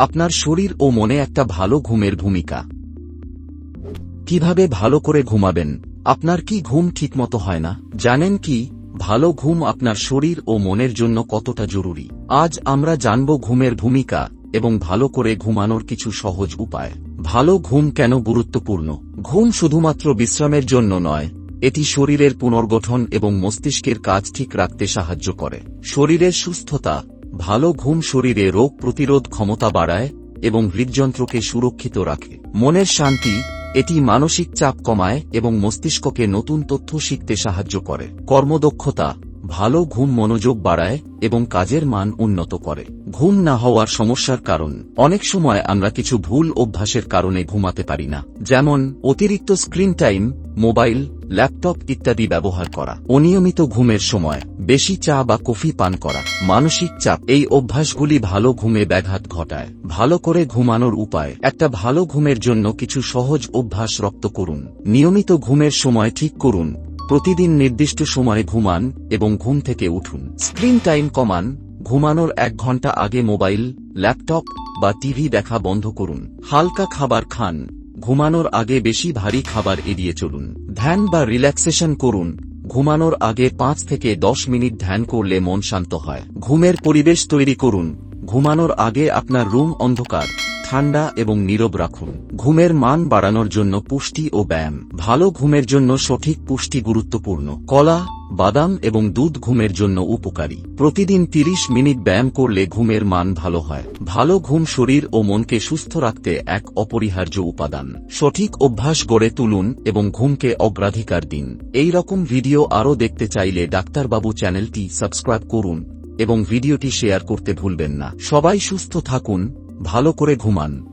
আপনার শরীর ও মনে একটা ভালো ঘুমের ভূমিকা। কীভাবে ভালো করে ঘুমাবেন? আপনার কি ঘুম ঠিকমতো হয় না? জানেন কি, ভালো ঘুম আপনার শরীর ও মনের জন্য কতটা জরুরি। আজ আমরা জানব ঘুমের ভূমিকা এবং ভালো করে ঘুমানোর কিছু সহজ উপায়। ভালো ঘুম কেন গুরুত্বপূর্ণ? ঘুম শুধুমাত্র বিশ্রামের জন্য নয়, এটি শরীরের পুনর্গঠন এবং মস্তিষ্কের কাজ ঠিক রাখতে সাহায্য করে। শরীরের সুস্থতা ভালো ঘুম শরীরে রোগ প্রতিরোধ ক্ষমতা বাড়ায় এবং হৃদযন্ত্রকে সুরক্ষিত রাখে। মনের শান্তি, এটি মানসিক চাপ কমায় এবং মস্তিষ্ককে নতুন তথ্য শিখতে সাহায্য করে। কর্মদক্ষতা, ভালো ঘুম মনোযোগ বাড়ায় এবং কাজের মান উন্নত করে। ঘুম না হওয়ার সমস্যার কারণ, অনেক সময় আমরা কিছু ভুল অভ্যাসের কারণে ঘুমাতে পারি না। যেমন, অতিরিক্ত স্ক্রিন টাইম, মোবাইল ল্যাপটপ ইত্যাদি ব্যবহার করা। অনিয়মিত ঘুমের সময় বেশি চা বা কফি পান করা। মানসিক চাপ, এই অভ্যাসগুলি ভালো ঘুমে ব্যাঘাত ঘটায়। ভালো করে ঘুমানোর উপায়, একটা ভালো ঘুমের জন্য কিছু সহজ অভ্যাস রপ্ত করুন। নিয়মিত ঘুমের সময় ঠিক করুন। প্রতিদিন নির্দিষ্ট সময়ে ঘুমান এবং ঘুম থেকে উঠুন। স্ক্রিন টাইম কমান। ঘুমানোর এক ঘণ্টা আগে মোবাইল, ল্যাপটপ বা টিভি দেখা বন্ধ করুন। হালকা খাবার খান। ঘুমানোর আগে বেশি ভারী খাবার এড়িয়ে চলুন। ধ্যান বা রিল্যাক্সেশন করুন। ঘুমানোর আগে পাঁচ থেকে দশ মিনিট ধ্যান করলে মন শান্ত হয়। ঘুমের পরিবেশ তৈরি করুন। ঘুমানোর আগে আপনার রুম অন্ধকার। ঠান্ডা এবং নীরব রাখুন। ঘুমের মান বাড়ানোর জন্য পুষ্টি ও ব্যায়াম। ভালো ঘুমের জন্য সঠিক পুষ্টি গুরুত্বপূর্ণ। কলা, বাদাম এবং দুধ ঘুমের জন্য উপকারী। প্রতিদিন 30 মিনিট ব্যায়াম করলে ঘুমের মান ভালো হয়। ভালো ঘুম শরীর ও মনকে সুস্থ রাখতে এক অপরিহার্য উপাদান। সঠিক অভ্যাস গড়ে তুলুন এবং ঘুমকে অগ্রাধিকার দিন। এই রকম ভিডিও আরও দেখতে চাইলে ডাক্তারবাবু চ্যানেলটি সাবস্ক্রাইব করুন এবং ভিডিওটি শেয়ার করতে ভুলবেন না। সবাই সুস্থ থাকুন ভালো করে ঘুমান।